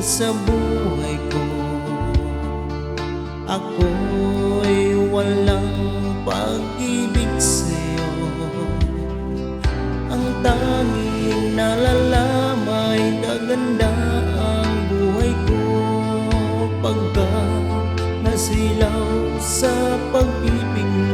ka sa buhay ko. Ako'y walang pag-ibig sa'yo. Ang tanging nalalamay Gaganda ang buhay ko. Pagka nasilaw sa pag-ibig mo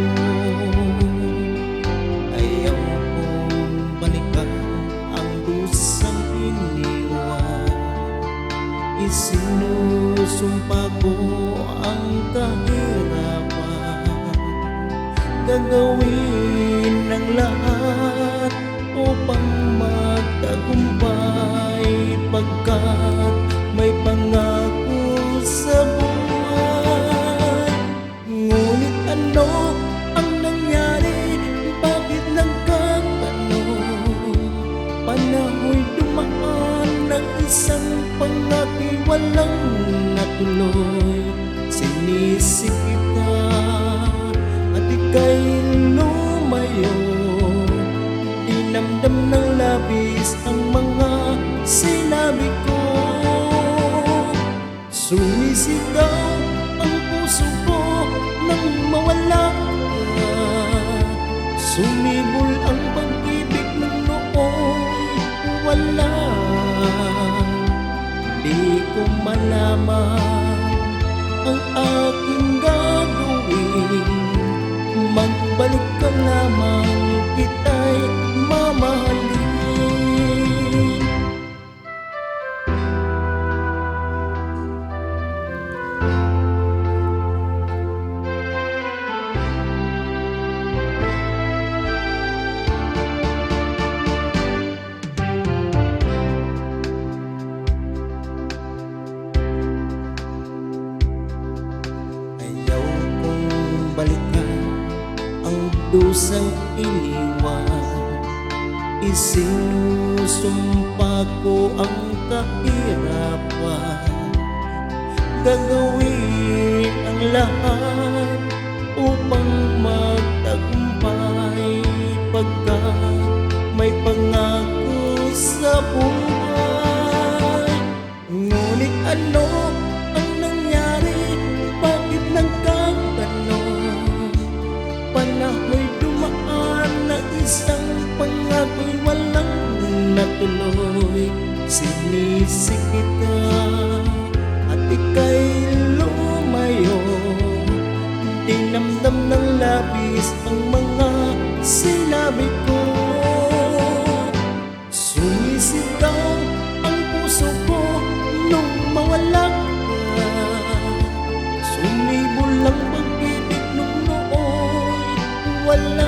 Gagawin ang lahat upang magtagumpay Pagkat may pangako sa buhay Ngunit ano ang nangyari? Bakit nagkaganon? Panahoy dumaan ng isang pangati walang natuloy Sinisip malaman ang aking gagawin. Magbalik ka lamang dusang iniwan Isinusumpa ko ang kahirapan. Gagawin ang lahat upang magtagumpay. Pagkat may pangako sa buhay Ngunit ano natuloy Sinisik kita at ika'y lumayo. Dinamdam ng labis ang mga sinabi ko. Sumisigaw ang puso ko nung mawala ka. Sumibol ang pag-ibig nung nooy wala